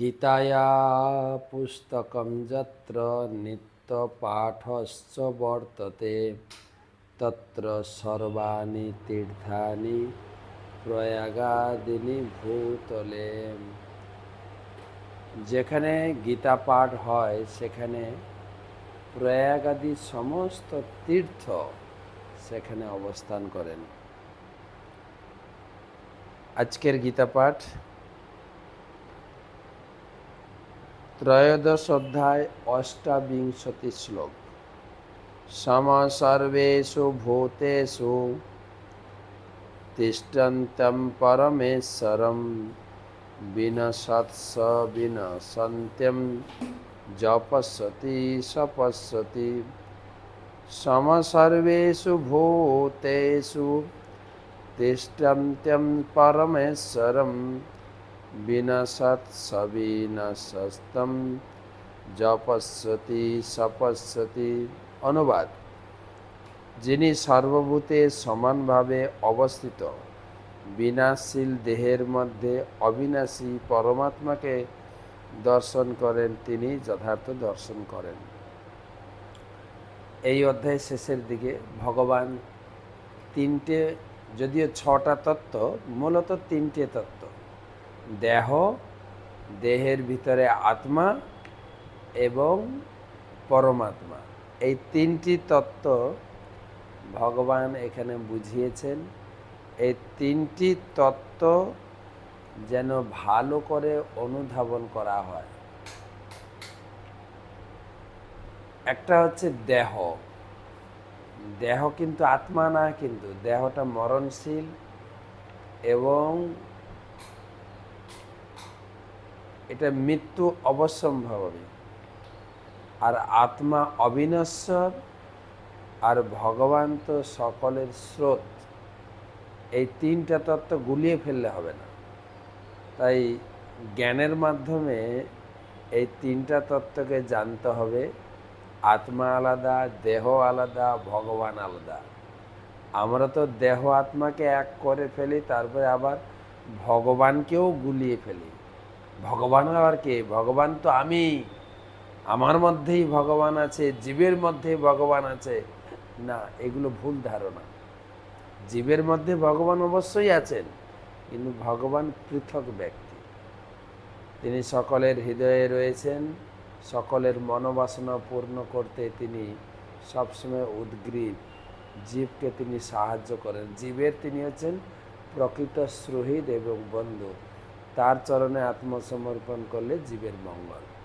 গীতায়া পুস্তকম যত্র নিত্যপাঠশ্চ বর্ততে তত্র সর্বাণি তীর্থানি প্রয়াগাদিনী ভূতলে যেখানে গীতা পাঠ হয়, সেখানে প্রয়াগাদি সমস্ত তীর্থ সেখানে অবস্থান করেন। আজকের গীতা পাঠ ত্রয়োদশ অধ্যায় অষ্টাবিংশতি শ্লোক। সম সর্বেষু ভূতেষু তিষ্ঠন্ত্যম পরমেশ্বরম বিনশৎস বিনশন্ত্যম জপস্যতি সপস্যতি সম সর্বেষু ভূতেষু তিষ্ঠন্ত্যম পরমেশ্বরম বিনশৎস বিনশস্তম জপস্যতি সপস্যতি অনুবাদ। যিনি সর্বভূতে সমানভাবে অবস্থিত, বিনাশীল দেহের মধ্যে অবিনাশী পরমাত্মাকে দর্শন করেন, তিনি যথার্থ দর্শন করেন। এই অধ্যায় শেষের দিকে ভগবান তিনটে, যদিও ছটা তত্ত্ব, মূলত তিনটে তত্ত্ব। দেহ, দেহের ভিতরে আত্মা এবং পরমাত্মা। এই তিনটি তত্ত্ব ভগবান এখানে বুঝিয়েছেন। এই তিনটি তত্ত্ব যেন ভালো করে অনুধাবন করা হয়। একটা হচ্ছে দেহ। দেহ কিন্তু আত্মা না, কিন্তু দেহটা মরণশীল এবং এটা মৃত্যু অবশ্যম্ভাবী। আর আত্মা অবিনশ্বর, আর ভগবান তো সকলের স্রোত। এই তিনটা তত্ত্ব গুলিয়ে ফেললে হবে না। তাই জ্ঞানের মাধ্যমে এই তিনটা তত্ত্বকে জানতে হবে। আত্মা আলাদা, দেহ আলাদা, ভগবান আলাদা। আমরা তো দেহ আত্মাকে এক করে ফেলি, তারপরে আবার ভগবানকেও গুলিয়ে ফেলি। ভগবান আবার কে? ভগবান তো আমি। আমার মধ্যেই ভগবান আছে, জীবের মধ্যেই ভগবান আছে। না, এগুলো ভুল ধারণা। জীবের মধ্যে ভগবান অবশ্যই আছেন, কিন্তু ভগবান পৃথক ব্যক্তি। তিনি সকলের হৃদয়ে রয়েছেন, সকলের মনোবাসনা পূর্ণ করতে তিনি সবসময় উদ্গ্রীব। জীবকে তিনি সাহায্য করেন। জীবের তিনি হচ্ছেন প্রকৃত সুহৃদ এবং বন্ধু। তার চরণে আত্মসমর্পণ করলে জীবের মঙ্গল।